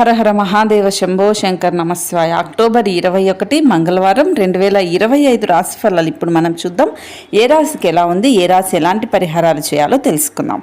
హరహర మహాదేవ శంభో శంకర్ నమస్వాయ. అక్టోబర్ ఇరవై ఒకటి మంగళవారం రెండు వేల ఇరవై ఐదు రాశి ఫలాలు. ఇప్పుడు మనం చూద్దాం ఏ రాశికి ఎలా ఉంది ఏ రాశి ఎలాంటి పరిహారాలు చేయాలో తెలుసుకుందాం.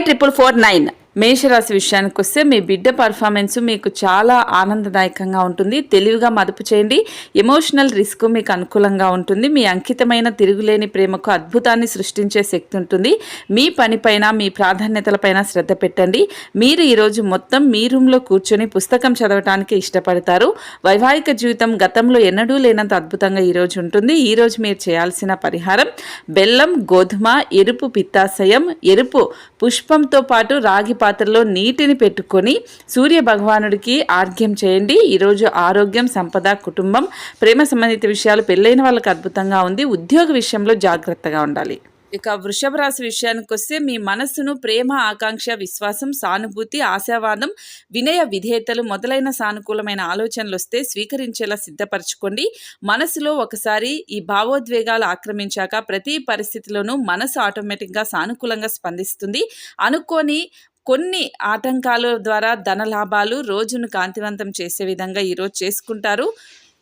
triple four nine. మేషరాశి విషయానికి వస్తే మీ బిడ్డ పర్ఫార్మెన్స్ మీకు చాలా ఆనందదాయకంగా ఉంటుంది. తెలివిగా మదుపు చేయండి. ఎమోషనల్ రిస్క్ మీకు అనుకూలంగా ఉంటుంది. మీ అంకితమైన తిరుగులేని ప్రేమకు అద్భుతాన్ని సృష్టించే శక్తి ఉంటుంది. మీ పనిపైన మీ ప్రాధాన్యతలపైన శ్రద్ధ పెట్టండి. మీరు ఈరోజు మొత్తం మీ రూమ్లో కూర్చొని పుస్తకం చదవటానికి ఇష్టపడతారు. వైవాహిక జీవితం గతంలో ఎన్నడూ లేనంత అద్భుతంగా ఈరోజు ఉంటుంది. ఈరోజు మీరు చేయాల్సిన పరిహారం బెల్లం గోధుమ ఎరుపు పిత్తాశయం ఎరుపు పుష్పంతో పాటు రాగి పాత్రలో నీటిని పెట్టుకొని సూర్య భగవానుడికి ఆర్ఘ్యం చేయండి. ఈరోజు ఆరోగ్యం సంపద కుటుంబం ప్రేమ సంబంధిత విషయాలు పెళ్ళైన వాళ్ళకి అద్భుతంగా ఉంది. ఉద్యోగ విషయంలో జాగ్రత్తగా ఉండాలి. ఇక వృషభ రాశి విషయానికి వస్తే మీ మనస్సును ప్రేమ ఆకాంక్ష విశ్వాసం సానుభూతి ఆశావాదం వినయ విధేయతలు మొదలైన సానుకూలమైన ఆలోచనలు వస్తే స్వీకరించేలా సిద్ధపరచుకోండి. మనసులో ఒకసారి ఈ భావోద్వేగాలు ఆక్రమించాక ప్రతి పరిస్థితిలోనూ మనసు ఆటోమేటిక్గా సానుకూలంగా స్పందిస్తుంది. అనుకోని కొన్ని ఆటంకాల ద్వారా ధన లాభాలు రోజును కాంతివంతం చేసే విధంగా ఈరోజు చేసుకుంటారు.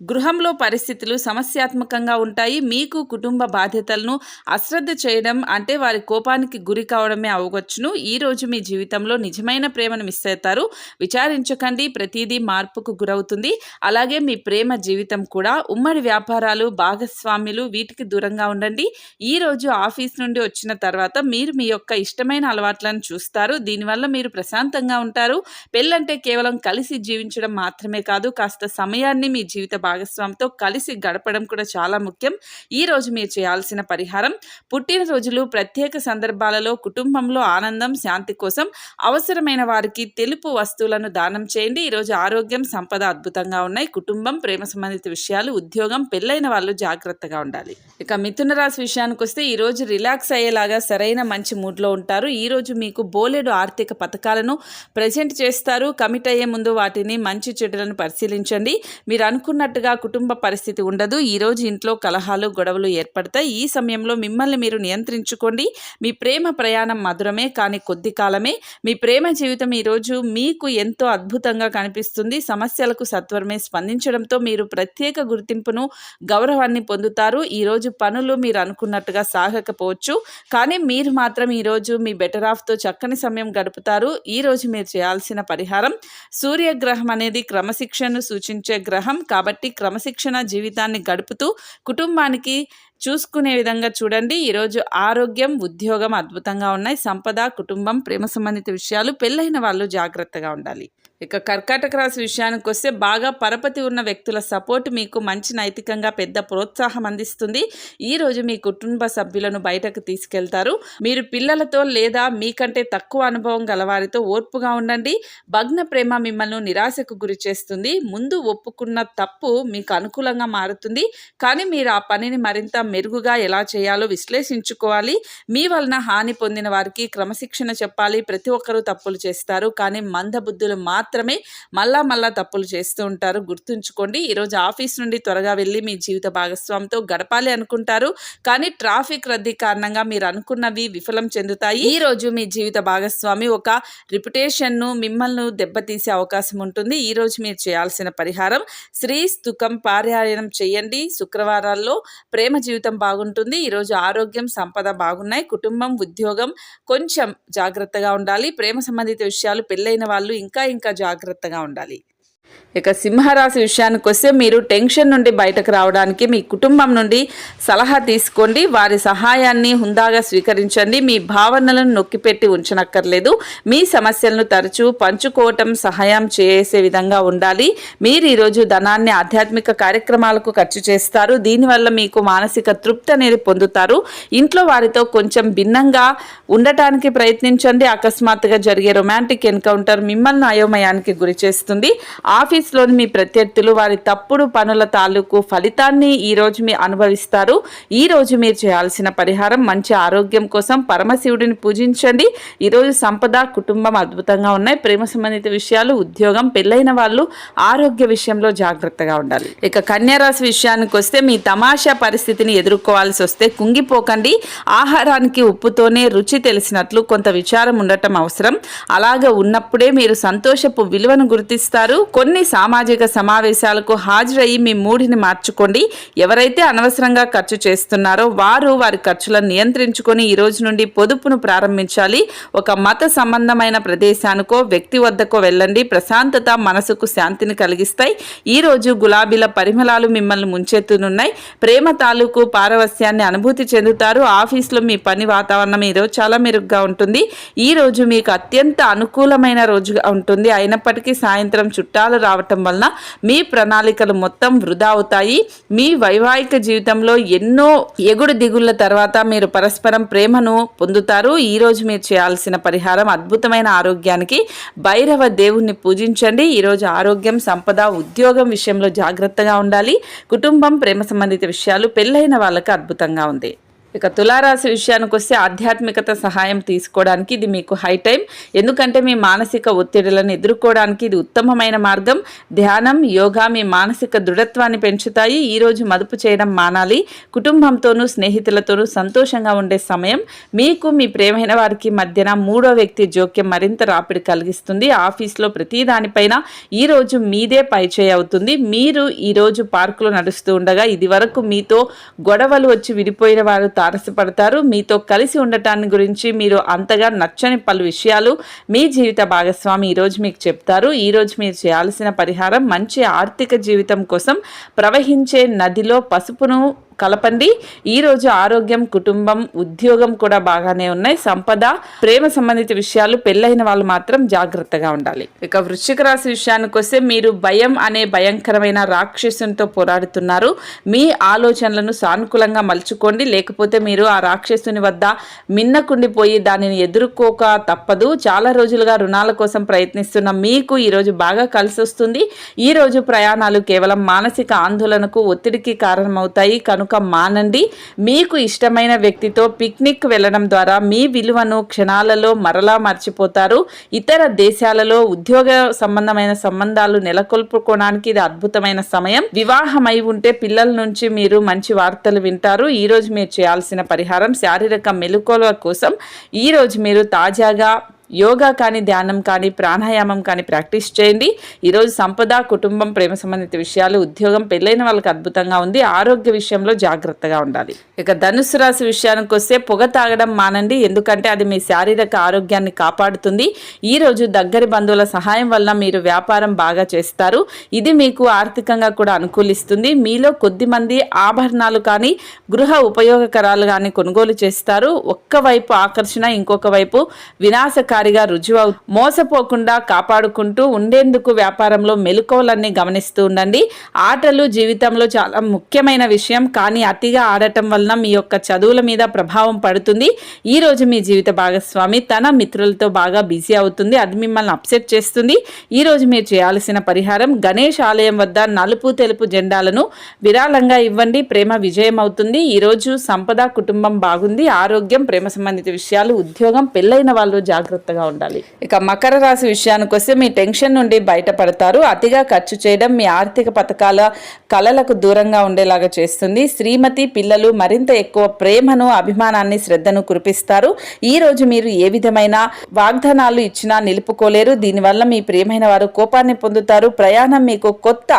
గృహంలో పరిస్థితులు సమస్యాత్మకంగా ఉంటాయి. మీకు కుటుంబ బాధ్యతలను అశ్రద్ధ చేయడం అంటే వారి కోపానికి గురి కావడమే అవ్వవచ్చును. ఈ రోజు మీ జీవితంలో నిజమైన ప్రేమను మిస్ అవుతారు. విచారించకండి. ప్రతిదీ మార్పుకు గురవుతుంది. అలాగే మీ ప్రేమ జీవితం కూడా. ఉమ్మడి వ్యాపారాలు భాగస్వామ్యులు వీటికి దూరంగా ఉండండి. ఈ రోజు ఆఫీస్ నుండి వచ్చిన తర్వాత మీరు మీ యొక్క ఇష్టమైన అలవాట్లను చూస్తారు. దీనివల్ల మీరు ప్రశాంతంగా ఉంటారు. పెళ్ళంటే కేవలం కలిసి జీవించడం మాత్రమే కాదు. కాస్త సమయాన్ని మీ జీవిత భాగస్వామితో కలిసి గడపడం కూడా చాలా ముఖ్యం. ఈ రోజు మీరు చేయాల్సిన పరిహారం పుట్టినరోజులు ప్రత్యేక సందర్భాలలో కుటుంబంలో ఆనందం శాంతి కోసం అవసరమైన వారికి తెలుపు వస్తువులను దానం చేయండి. ఈరోజు ఆరోగ్యం సంపద అద్భుతంగా ఉన్నాయి. కుటుంబం ప్రేమ సంబంధిత విషయాలు ఉద్యోగం పెళ్ళైన వాళ్ళు జాగ్రత్తగా ఉండాలి. ఇక మిథున రాశి విషయానికి వస్తే ఈరోజు రిలాక్స్ అయ్యేలాగా సరైన మంచి మూడ్లో ఉంటారు. ఈ రోజు మీకు బోలెడు ఆర్థిక పథకాలను ప్రజెంట్ చేస్తారు. కమిట్ అయ్యే ముందు వాటిని మంచి చెడులను పరిశీలించండి. మీరు అనుకున్నట్టు ఉన్నట్టుగా కుటుంబ పరిస్థితి ఉండదు. ఈరోజు ఇంట్లో కలహాలు గొడవలు ఏర్పడతాయి. ఈ సమయంలో మిమ్మల్ని మీరు నియంత్రించుకోండి. మీ ప్రేమ ప్రయాణం మధురమే కానీ కొద్ది కాలమే. మీ ప్రేమ జీవితం ఈరోజు మీకు ఎంతో అద్భుతంగా కనిపిస్తుంది. సమస్యలకు సత్వరమే స్పందించడంతో మీరు ప్రత్యేక గుర్తింపును గౌరవాన్ని పొందుతారు. ఈరోజు పనులు మీరు అనుకున్నట్టుగా సాగకపోవచ్చు. కానీ మీరు మాత్రం ఈరోజు మీ బెటర్ ఆఫ్తో చక్కని సమయం గడుపుతారు. ఈరోజు మీరు చేయాల్సిన పరిహారం సూర్యగ్రహం అనేది క్రమశిక్షణను సూచించే గ్రహం. కాబట్టి క్రమశిక్షణ జీవితాన్ని గడుపుతూ కుటుంబానికి చూసుకునే విధంగా చూడండి. ఈరోజు ఆరోగ్యం ఉద్యోగం అద్భుతంగా ఉన్నాయి. సంపద కుటుంబం ప్రేమ సంబంధిత విషయాలు పెళ్ళైన వాళ్ళు జాగ్రత్తగా ఉండాలి. ఇక కర్కాటక రాశి విషయానికి వస్తే బాగా పరపతి ఉన్న వ్యక్తుల సపోర్ట్ మీకు మంచి నైతికంగా పెద్ద ప్రోత్సాహం అందిస్తుంది. ఈ రోజు మీ కుటుంబ సభ్యులను బయటకు తీసుకెళ్తారు. మీరు పిల్లలతో లేదా మీకంటే తక్కువ అనుభవం గలవారితో ఓర్పుగా ఉండండి. భగ్న ప్రేమ మిమ్మల్ని నిరాశకు గురి చేస్తుంది. ముందు ఒప్పుకున్న తప్పు మీకు అనుకూలంగా మారుతుంది. కానీ మీరు ఆ పనిని మరింత మెరుగుగా ఎలా చేయాలో విశ్లేషించుకోవాలి. మీ వలన హాని పొందిన వారికి క్రమశిక్షణ చెప్పాలి. ప్రతి ఒక్కరూ తప్పులు చేస్తారు. కానీ మందబుద్ధులు మాత్రం మాత్రమే మళ్ళా మళ్ళా తప్పులు చేస్తూ ఉంటారు. గుర్తుంచుకోండి ఈరోజు ఆఫీస్ నుండి త్వరగా వెళ్ళి మీ జీవిత భాగస్వామితో గడపాలి అనుకుంటారు. కానీ ట్రాఫిక్ రద్దీ కారణంగా మీరు అనుకున్నవి విఫలం చెందుతాయి. ఈ రోజు మీ జీవిత భాగస్వామి ఒక రిప్యుటేషన్ను మిమ్మల్ని దెబ్బతీసే అవకాశం ఉంటుంది. ఈరోజు మీరు చేయాల్సిన పరిహారం శ్రీ స్తుకం పారాయణం చేయండి. శుక్రవారాల్లో ప్రేమ జీవితం బాగుంటుంది. ఈరోజు ఆరోగ్యం సంపద బాగున్నాయి. కుటుంబం ఉద్యోగం కొంచెం జాగ్రత్తగా ఉండాలి. ప్రేమ సంబంధిత విషయాలు పెళ్ళైన వాళ్ళు ఇంకా ఇంకా జాగ్రత్తగా ఉండాలి. ఇక సింహరాశి విషయానికి వస్తే మీరు టెన్షన్ నుండి బయటకు రావడానికి మీ కుటుంబం నుండి సలహా తీసుకోండి వారి సహాయాన్ని హుందాగా స్వీకరించండి మీ భావనలను నొక్కిపెట్టి ఉంచనక్కర్లేదు మీ సమస్యలను తరచూ పంచుకోవటం సహాయం చేసే విధంగా ఉండాలి. మీరు ఈరోజు ధనాన్ని ఆధ్యాత్మిక కార్యక్రమాలకు ఖర్చు చేస్తారు దీనివల్ల మీకు మానసిక తృప్తి అనేది పొందుతారు. ఇంట్లో వారితో కొంచెం భిన్నంగా ఉండటానికి ప్రయత్నించండి అకస్మాత్తుగా జరిగే రొమాంటిక్ ఎన్కౌంటర్ మిమ్మల్ని అయోమయానికి గురి చేస్తుంది. ఆఫీస్లోని మీ ప్రత్యర్థులు వారి తప్పుడు పనుల తాలూకు ఫలితాన్ని ఈ రోజు అనుభవిస్తారు. ఈ రోజు మీరు చేయాల్సిన పరిహారం మంచి ఆరోగ్యం కోసం పరమశివుడిని పూజించండి. ఈ రోజు సంపద కుటుంబం అద్భుతంగా ఉన్నాయి. ప్రేమ సంబంధిత విషయాలు ఉద్యోగం పెళ్ళైన వాళ్ళు ఆరోగ్య విషయంలో జాగ్రత్తగా ఉండాలి. ఇక కన్యారాశి విషయానికి వస్తే మీ తమాషా పరిస్థితిని ఎదుర్కోవాల్సి వస్తే కుంగిపోకండి. ఆహారానికి ఉప్పుతోనే రుచి తెలిసినట్లు కొంత విచారం ఉండటం అవసరం. అలాగే ఉన్నప్పుడే మీరు సంతోషపు విలువను గుర్తిస్తారు. కొన్ని సామాజిక సమావేశాలకు హాజరయ్యి మీ మూడిని మార్చుకోండి. ఎవరైతే అనవసరంగా ఖర్చు చేస్తున్నారో వారు వారి ఖర్చులను నియంత్రించుకొని ఈ రోజు నుండి పొదుపును ప్రారంభించాలి. ఒక మత సంబంధమైన ప్రదేశానికో వ్యక్తి వద్దకో వెళ్ళండి. ప్రశాంతత మనసుకు శాంతిని కలిగిస్తాయి. ఈ రోజు గులాబీల పరిమళాలు మిమ్మల్ని ముంచెత్తునున్నాయి. ప్రేమ తాలూకు పారవస్యాన్ని అనుభూతి చెందుతారు. ఆఫీస్లో మీ పని వాతావరణం ఈరోజు చాలా మెరుగ్గా ఉంటుంది. ఈ రోజు మీకు అత్యంత అనుకూలమైన రోజుగా ఉంటుంది. అయినప్పటికీ సాయంత్రం చుట్టాలు రావటం వలన మీ ప్రణాళికలు మొత్తం వృధా అవుతాయి. మీ వైవాహిక జీవితంలో ఎన్నో ఎగుడు దిగుళ్ళ తర్వాత మీరు పరస్పరం ప్రేమను పొందుతారు. ఈ రోజు మీరు చేయాల్సిన పరిహారం అద్భుతమైన ఆరోగ్యానికి భైరవ దేవుణ్ణి పూజించండి. ఈ రోజు ఆరోగ్యం సంపద ఉద్యోగం విషయంలో జాగ్రత్తగా ఉండాలి. కుటుంబం ప్రేమ సంబంధిత విషయాలు పెళ్ళైన వాళ్ళకి అద్భుతంగా ఉంది. ఇక తులారాశి విషయానికి వస్తే ఆధ్యాత్మికత సహాయం తీసుకోవడానికి ఇది మీకు హై టైం ఎందుకంటే మీ మానసిక ఒత్తిడులను ఎదుర్కోవడానికి ఇది ఉత్తమమైన మార్గం. ధ్యానం యోగా మీ మానసిక దృఢత్వాన్ని పెంచుతాయి. ఈరోజు మదుపు చేయడం మానాలి. కుటుంబంతోనూ స్నేహితులతోనూ సంతోషంగా ఉండే సమయం. మీకు మీ ప్రేమైన వారికి మధ్యన మూడో వ్యక్తి జోక్యం మరింత రాపిడి కలిగిస్తుంది. ఆఫీస్లో ప్రతి దానిపైన ఈ రోజు మీదే పైచేయి అవుతుంది. మీరు ఈ రోజు పార్కులో నడుస్తూ ఉండగా ఇది వరకు మీతో గొడవలు వచ్చి విడిపోయిన వారు తారసపడతారు మీతో కలిసి ఉండటాన్ని గురించి మీరు అంతగా నచ్చని పలు విషయాలు మీ జీవిత భాగస్వామి ఈరోజు మీకు చెప్తారు. ఈరోజు మీరు చేయాల్సిన పరిహారం మంచి ఆర్థిక జీవితం కోసం ప్రవహించే నదిలో పసుపును కలపండి. ఈ రోజు ఆరోగ్యం కుటుంబం ఉద్యోగం కూడా బాగానే ఉన్నాయి. సంపద ప్రేమ సంబంధిత విషయాలు పెళ్ళైన వాళ్ళు మాత్రం జాగ్రత్తగా ఉండాలి. ఇక వృశ్చిక రాశి విషయానికి వస్తే మీరు భయం అనే భయంకరమైన రాక్షసునితో పోరాడుతున్నారు. మీ ఆలోచనలను సానుకూలంగా మలుచుకోండి. లేకపోతే మీరు ఆ రాక్షసుని వద్ద మిన్నకుండిపోయి దానిని ఎదుర్కోక తప్పదు. చాలా రోజులుగా రుణాల కోసం ప్రయత్నిస్తున్న మీకు ఈరోజు బాగా కలిసి వస్తుంది ఈ రోజు ప్రయాణాలు కేవలం మానసిక ఆందోళనకు ఒత్తిడికి కారణమవుతాయి. కనుక మానండి. మీకు ఇష్టమైన వ్యక్తితో పిక్నిక్ వెళ్ళడం ద్వారా మీ విలువను క్షణాలలో మరలా మర్చిపోతారు. ఇతర దేశాలలో ఉద్యోగ సంబంధమైన సంబంధాలు నెలకొల్పుకోవడానికి ఇది అద్భుతమైన సమయం. వివాహమై ఉంటే పిల్లల నుంచి మీరు మంచి వార్తలు వింటారు. ఈ రోజు మీరు చేయాల్సిన పరిహారం శారీరక మెలకువల కోసం. ఈ రోజు మీరు తాజాగా యోగా కానీ ధ్యానం కానీ ప్రాణాయామం కానీ ప్రాక్టీస్ చేయండి. ఈరోజు సంపద కుటుంబం ప్రేమ సంబంధిత విషయాలు ఉద్యోగం పెళ్ళైన వాళ్ళకి అద్భుతంగా ఉంది. ఆరోగ్య విషయంలో జాగ్రత్తగా ఉండాలి. ఇక ధనుసు రాశి విషయానికి వస్తే పొగ తాగడం మానండి. ఎందుకంటే అది మీ శారీరక ఆరోగ్యాన్ని కాపాడుతుంది. ఈ రోజు దగ్గరి బంధువుల సహాయం వల్ల మీరు వ్యాపారం బాగా చేస్తారు. ఇది మీకు ఆర్థికంగా కూడా అనుకూలిస్తుంది. మీలో కొద్దిమంది ఆభరణాలు కానీ గృహ ఉపయోగకరాలు కానీ కొనుగోలు చేస్తారు. ఒక్క వైపు ఆకర్షణ ఇంకొక వైపు వినాశక వ్యాపారిగా రుజువు మోసపోకుండా కాపాడుకుంటూ ఉండేందుకు వ్యాపారంలో మెలకువలన్నీ గమనిస్తూ ఉండండి. ఆటలు జీవితంలో చాలా ముఖ్యమైన విషయం. కానీ అతిగా ఆడటం వలన మీ యొక్క చదువుల మీద ప్రభావం పడుతుంది. ఈ రోజు మీ జీవిత భాగస్వామి తన మిత్రులతో బాగా బిజీ అవుతుంది. అది మిమ్మల్ని అప్సెట్ చేస్తుంది. ఈ రోజు మీరు చేయాల్సిన పరిహారం గణేష్ ఆలయం వద్ద నలుపు తెలుపు జెండాలను విరాళంగా ఇవ్వండి. ప్రేమ విజయం అవుతుంది. ఈరోజు సంపద కుటుంబం బాగుంది. ఆరోగ్యం ప్రేమ సంబంధిత విషయాలు ఉద్యోగం పెళ్ళైన వాళ్ళు జాగ్రత్తగా ఉండాలి. ఇక మకర రాశి విషయానికి వస్తే మీ టెన్షన్ నుండి బయటపడతారు. అతిగా ఖర్చు చేయడం మీ ఆర్థిక పథకాల కళలకు దూరంగా ఉండేలాగా చేస్తుంది. శ్రీమతి పిల్లలు మరింత ఎక్కువ ప్రేమను అభిమానాన్ని శ్రద్ధను కురిపిస్తారు. ఈ రోజు మీరు ఏ విధమైన వాగ్దానాలు ఇచ్చినా నిలుపుకోలేరు. దీనివల్ల మీ ప్రియమైన వారు కోపాన్ని పొందుతారు. ప్రయాణం మీకు కొత్త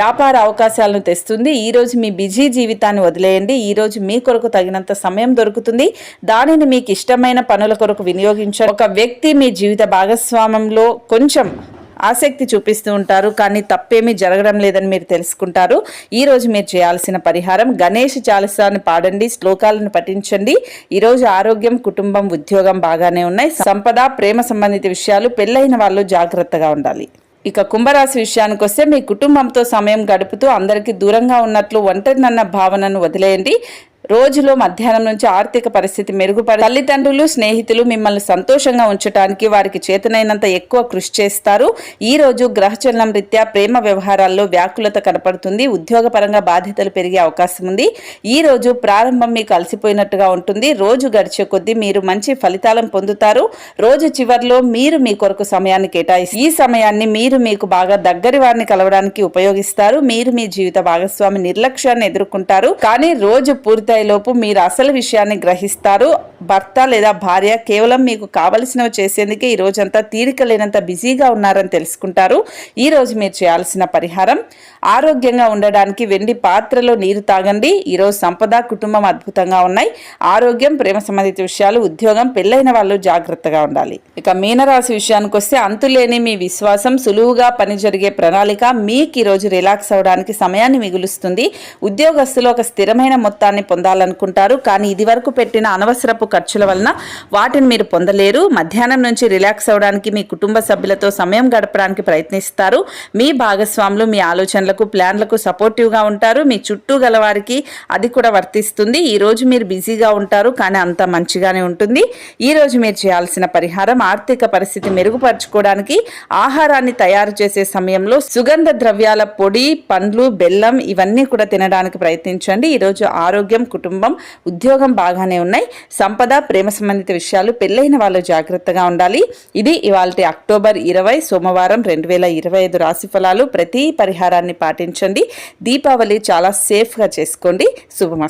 వ్యాపార అవకాశాలను తెస్తుంది. ఈ రోజు మీ బిజీ జీవితాన్ని వదిలేయండి. ఈ రోజు మీ కొరకు తగినంత సమయం దొరుకుతుంది. దానిని మీకు ఇష్టమైన పనుల కొరకు వినియోగించారు ఒక వ్యక్తి వ్యక్తి మీ జీవిత భాగస్వామ్యంలో కొంచెం ఆసక్తి చూపిస్తూ ఉంటారు కానీ తప్పేమీ జరగడం లేదని మీరు తెలుసుకుంటారు. ఈరోజు మీరు చేయాల్సిన పరిహారం గణేష్ చాలసాన్ని పాడండి శ్లోకాలను పఠించండి. ఈ రోజు ఆరోగ్యం కుటుంబం ఉద్యోగం బాగానే ఉన్నాయి. సంపద ప్రేమ సంబంధిత విషయాలు పెళ్ళైన వాళ్ళు జాగ్రత్తగా ఉండాలి. ఇక కుంభరాశి విషయానికి వస్తే మీ కుటుంబంతో సమయం గడుపుతూ అందరికీ దూరంగా ఉన్నట్లు ఒంటరినన్న భావనను వదిలేయండి. రోజులో మధ్యాహ్నం నుంచి ఆర్థిక పరిస్థితి మెరుగుపడి తల్లిదండ్రులు స్నేహితులు మిమ్మల్ని సంతోషంగా ఉంచడానికి వారికి చేతనైనంత ఎక్కువ కృషి చేస్తారు. ఈ రోజు గ్రహచలనం రీత్యా ప్రేమ వ్యవహారాల్లో వ్యాకులత కనపడుతుంది. ఉద్యోగపరంగా బాధ్యతలు పెరిగే అవకాశం ఉంది. ఈ రోజు ప్రారంభం మీకు అలసిపోయినట్టుగా ఉంటుంది. రోజు గడిచే కొద్దీ మీరు మంచి ఫలితాలను పొందుతారు. రోజు చివర్లో మీరు మీ కొరకు సమయాన్ని కేటాయిస్తారు. ఈ సమయాన్ని మీరు మీకు బాగా దగ్గరి వారిని కలవడానికి ఉపయోగిస్తారు. మీరు మీ జీవిత భాగస్వామి నిర్లక్ష్యాన్ని ఎదుర్కొంటారు. కానీ రోజు లోపు మీరు అసలు విషయాన్ని గ్రహిస్తారు. భర్త లేదా భార్య కేవలం మీకు కావలసినవి చేసేందుకే ఈ రోజంతా తీరిక లేనంత బిజీగా ఉన్నారని తెలుసుకుంటారు. ఈరోజు మీరు చేయాల్సిన పరిహారం ఆరోగ్యంగా ఉండడానికి వెండి పాత్రలో నీరు తాగండి. ఈరోజు సంపద కుటుంబం అద్భుతంగా ఉన్నాయి. ఆరోగ్యం ప్రేమ సంబంధిత విషయాలు ఉద్యోగం పెళ్ళైన వాళ్ళు జాగ్రత్తగా ఉండాలి. ఇక మీనరాశి విషయానికి వస్తే అంతులేని మీ విశ్వాసం సులువుగా పని జరిగే ప్రణాళిక మీకు ఈరోజు రిలాక్స్ అవడానికి సమయాన్ని మిగులుస్తుంది. ఉద్యోగస్తులు ఒక స్థిరమైన మొత్తాన్ని పొందాలనుకుంటారు. కానీ ఇది వరకు పెట్టిన అనవసరపు ఖర్చుల వలన వాటిని మీరు పొందలేరు. మధ్యాహ్నం నుంచి రిలాక్స్ అవడానికి మీ కుటుంబ సభ్యులతో సమయం గడపడానికి ప్రయత్నిస్తారు. మీ భాగస్వాములు మీ ఆలోచనలకు ప్లాన్లకు సపోర్టివ్గా ఉంటారు. మీ చుట్టూ గల వారికి అది కూడా వర్తిస్తుంది. ఈ రోజు మీరు బిజీగా ఉంటారు కానీ అంత మంచిగానే ఉంటుంది. ఈ రోజు మీరు చేయాల్సిన పరిహారం ఆర్థిక పరిస్థితి మెరుగుపరచుకోవడానికి ఆహారాన్ని తయారు చేసే సమయంలో సుగంధ ద్రవ్యాల పొడి పండ్లు బెల్లం ఇవన్నీ కూడా తినడానికి ప్రయత్నించండి. ఈరోజు ఆరోగ్యం కుటుంబం ఉద్యోగం బాగానే ఉన్నాయి. సంపద ప్రేమ సంబంధిత విషయాలు పెళ్ళైన వాళ్ళు జాగ్రత్తగా ఉండాలి. ఇది ఇవాళ అక్టోబర్ ఇరవై సోమవారం రెండు వేల ఇరవై ఐదు రాశి ఫలాలు. ప్రతి పరిహారాన్ని పాటించండి. దీపావళి చాలా సేఫ్గా చేసుకోండి. శుభమ